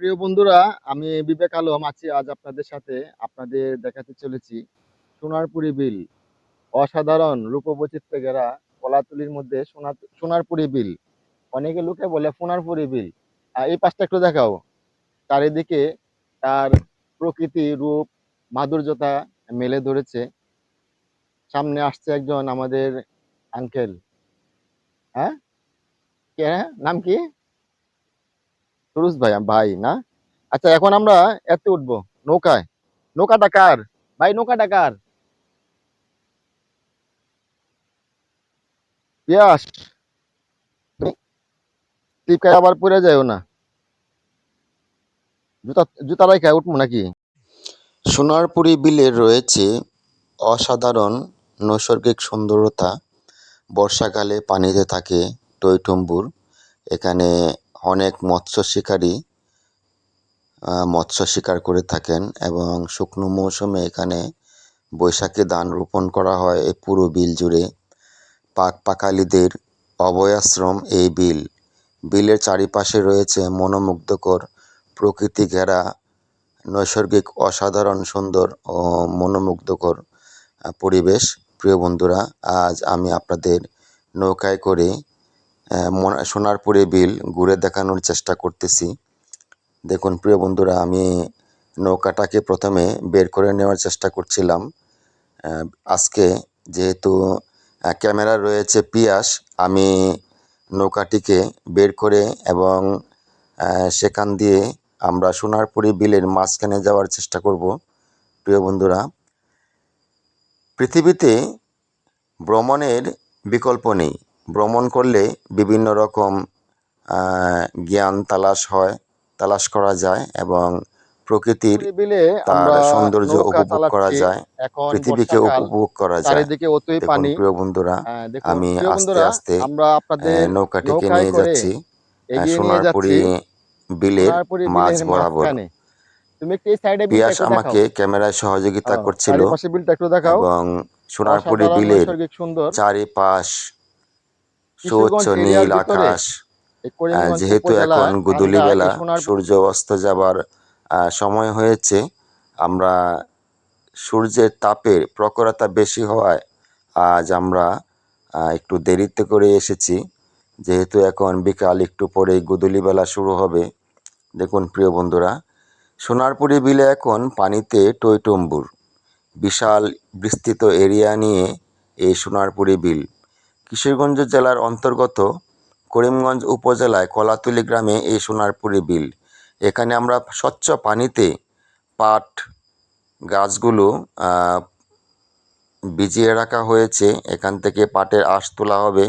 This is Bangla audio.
প্রিয় বন্ধুরা, আমি বিবেক আলম আছি আজ আপনাদের সাথে। আপনাদের দেখাতে চলেছি সোনারপুরি বিল। অসাধারণ রূপবৈচিত্র্য ঘেরা কলাতুলির মধ্যে সোনার সোনারপুরি বিল। অনেকে লোকে বলে সোনারপুরি বিল। আর এই পাশটা একটু দেখাও। চারিদিকে তার প্রকৃতি রূপ, মাধুর্যতা মেলে ধরেছে। সামনে আসছে একজন আমাদের আঙ্কেল হ্যাঁ? কে? নাম কি? সুরুজ ভাই ভাই, না? আচ্ছা এখন আমরা এতে উঠবো। নৌকায়। নৌকাটা কার? ভাই, নৌকাটা কার? পিয়াস। টিপকায় আবার পড়ে যায়ও না। জুতা জুতা রাখায় উঠবো নাকি? সোনারপুরি বিলে রয়েছে অসাধারণ নৈসর্গিক সুন্দরতা। বর্ষাকালে পানিতে থাকে টইটুম্বুর। এখানে অনেক মৎস্য শিকারী মৎস্য শিকার করে থাকেন এবং শুকনো মৌসুমে এখানে বৈশাখী ধান রোপণ করা হয় এই পুরো বিল জুড়ে। পাক পাকালিদের অভয়াশ্রম এই বিল। বিলের চারিপাশে রয়েছে মনোমুগ্ধকর প্রকৃতি ঘেরা, নৈসর্গিক, অসাধারণ, সুন্দর ও মনোমুগ্ধকর পরিবেশ। প্রিয় বন্ধুরা, আজ আমি আপনাদের নৌকায় করে সোনারপুরে বিল ঘুরে দেখানোর চেষ্টা করতেছি। দেখুন, প্রিয় বন্ধুরা, আমি নৌকাটাকে প্রথমে বের করে নেওয়ার চেষ্টা করছিলাম। আজকে যেহেতু ক্যামেরা রয়েছে পিয়াস, আমি নৌকাটিকে বের করে এবং সেখান দিয়ে আমরা সোনারপুরি বিলের মাঝখানে যাওয়ার চেষ্টা করব। প্রিয় বন্ধুরা, পৃথিবীতে ভ্রমণের বিকল্প নেই। ভ্রমণ করলে বিভিন্ন রকম জ্ঞান তালাশ হয় তালাশ করা যায় এবং প্রকৃতির তার সৌন্দর্য উপভোগ করা যায়। পৃথিবীকে উপভোগ করা যায়। দেখুন প্রিয় বন্ধুরা আমি আস্তে আস্তে নৌকাটিকে নিয়ে যাচ্ছি। সোনারপুরি বিলের মাঝ বরাবর। পিয়াস আমাকে ক্যামেরায় সহযোগিতা করছিল এবং সোনারপুরি বিলের চারিপাশ সুউচ্চ নীল আকাশ। যেহেতু এখন গুদুলি বেলা সূর্য অস্ত যাবার সময় হয়েছে আমরা সূর্যের তাপের প্রখরতা বেশি হওয়ায় আজ আমরা একটু দেরিতে করে এসেছি। যেহেতু এখন বিকাল একটু পরেই গুদুলি বেলা শুরু হবে। দেখুন প্রিয় বন্ধুরা সোনারপুরি বিলে এখন পানিতে টইটম্বুর। বিশাল বিস্তৃত এরিয়া নিয়ে এই সোনারপুরি বিল। কিশোরগঞ্জ জেলার অন্তর্গত করিমগঞ্জ উপজেলায় কলাতুলি গ্রামে এই সোনারপুরি বিল। এখানে আমরা স্বচ্ছ পানিতে পাট গাছগুলো ভিজিয়ে রাখা হয়েছে। এখান থেকে পাটের আঁশ তোলা হবে।